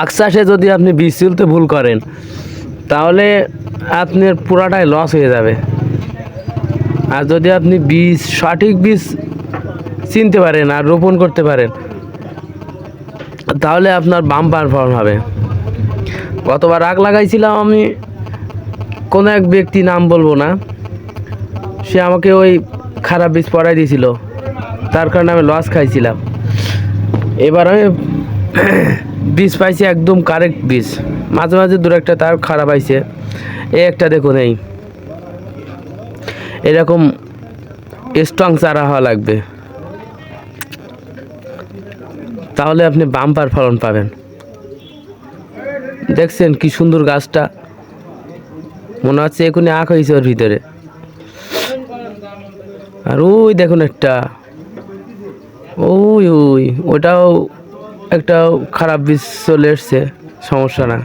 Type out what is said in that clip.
আখ যদি আপনি বীজ তুলতে ভুল করেন, তাহলে আপনার পুরাটাই লস হয়ে যাবে। আর যদি আপনি বীজ, সঠিক বীজ চিনতে পারেন আর রোপণ করতে পারেন, তাহলে আপনার বাম্পার ফলন হবে। কতবার আগ লাগাইছিলাম আমি, কোনো এক ব্যক্তি নাম বলব না। সে আমাকে ওই খারাপ বীজ পড়াই দিয়েছিল, তার কারণে আমি লস খাইছিলাম। এবার আমি বীজ পাইছি, একদম কারেক্ট বীজ। মাঝে মাঝে দু একটা তার খারাপ আইছে এই একটা দেখুন এই। এরকম স্ট্রং চারা হওয়া লাগবে। তাহলে আপনি বাম্পার ফলন পাবেন। দেখছেন কি সুন্দর গাছটা। মনে হচ্ছে এখনই আঁক হয়েছে ওর ভিতরে। আর ওই দেখুন একটা। ওই ওই ওটাও একটা খারাপ বীজ চলে এসছে সমস্যা না।